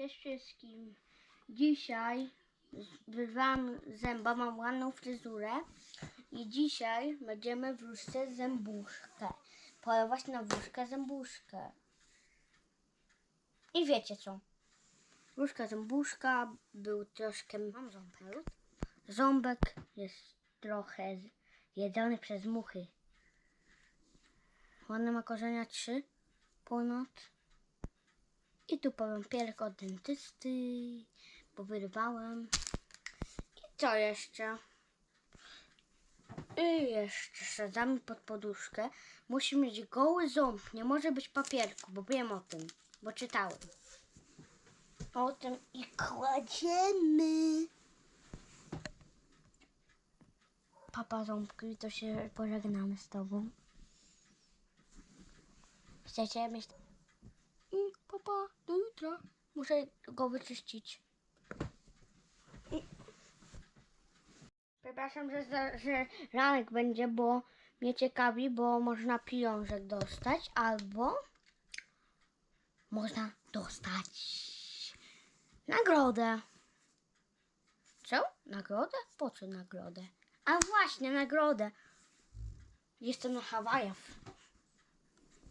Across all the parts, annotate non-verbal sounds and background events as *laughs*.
Cześć wszystkim. Dzisiaj wyrwałam zęba, mam ładną fryzurę i dzisiaj będziemy wróżce zębuszkę. Polować na wróżkę zębuszkę. I wiecie co? Wróżka zębuszka był troszkę... Mam ząbek. Ząbek jest trochę jedzony przez muchy. Ładne ma korzenia trzy ponad. I tu powąpierek od dentysty, bo wyrwałem. I co jeszcze? I jeszcze sadzamy pod poduszkę. Musi mieć goły ząb, nie może być papierku, bo wiem o tym, bo czytałem. O tym i kładziemy. Papa ząbki, to się pożegnamy z tobą. Chcecie mieć i papa, do jutra. Muszę go wyczyścić. I... Przepraszam, że, że ranek będzie, bo mnie ciekawi, bo można pieniążek dostać, albo można dostać nagrodę. Co? Nagrodę? Po co nagrodę? A właśnie, nagrodę. Jestem na Hawajach.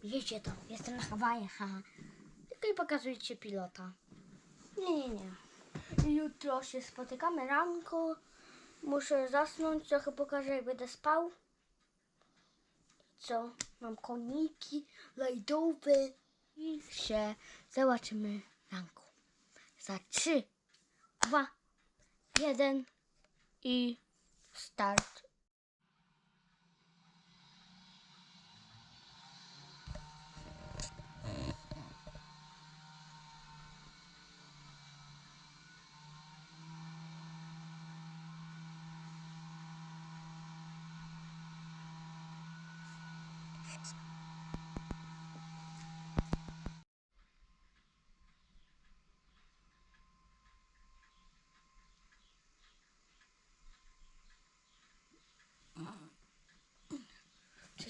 Wiecie to, jestem na Hawajach. I pokazujcie pilota. Nie, nie, nie. Jutro się spotykamy ranko. Muszę zasnąć, trochę pokażę jak będę spał. Co? Mam koniki lajdowe. I się zobaczymy ranko. Za trzy, dwa, jeden i start.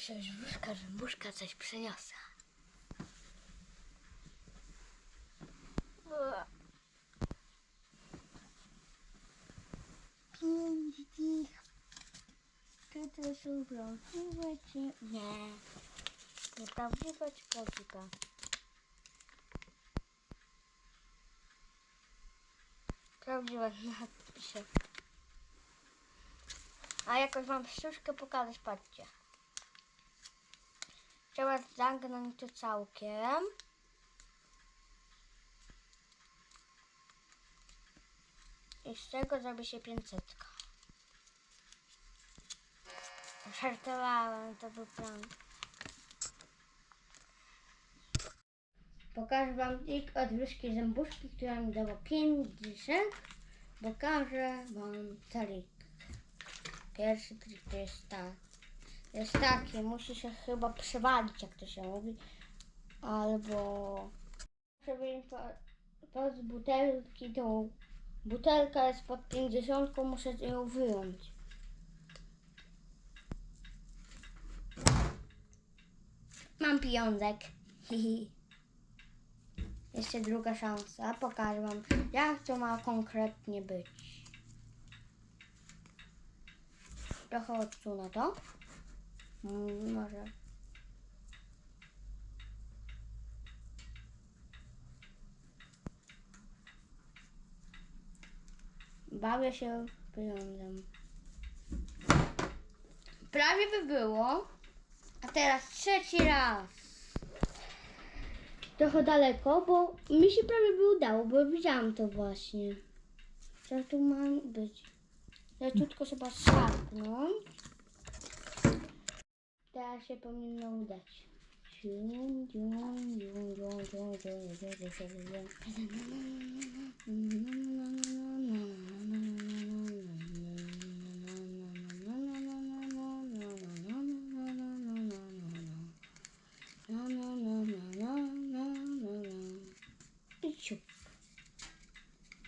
Czy się żuszka, żębuszka coś przyniosła? Pięć dni. Czy to są prawdziwe, czy nie? Nieprawdziwe czy prawdziwe? Prawdziwe, napiszę. A jakoś wam sztuczkę pokazać, patrzcie. Trzeba zamknąć to całkiem. I z tego zrobi się 500. Żartowałem, to był plan. Pokażę wam trik od wróżki zębuszki, która mi dała 5 dyszek. Pokażę wam trik. Pierwszy trik to jest tak. Jest taki, musi się chyba przewalić, jak to się mówi. Albo wyjąć po, po z butelki tą. Butelka jest pod 50, muszę ją wyjąć. Mam pieniążek. Hihi. *laughs* Jeszcze druga szansa. Pokażę wam, jak to ma konkretnie być. Trochę odsunę to. Mm, może. Bawię się pieniądzem. Prawie by było. A teraz trzeci raz. Trochę daleko, bo mi się prawie by udało, bo widziałam to właśnie. Co tu ma być? Leciutko trzeba szarpnąć. Teraz się powinno udać.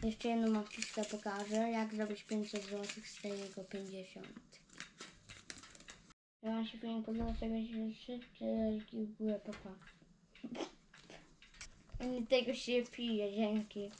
Jeszcze jedną mapkę pokażę, jak zrobić 500 zł z tego 50 że Wam się film podoba, tego się wszyscy lajki w górę, papa. I *laughs* Tego się pije, dzięki.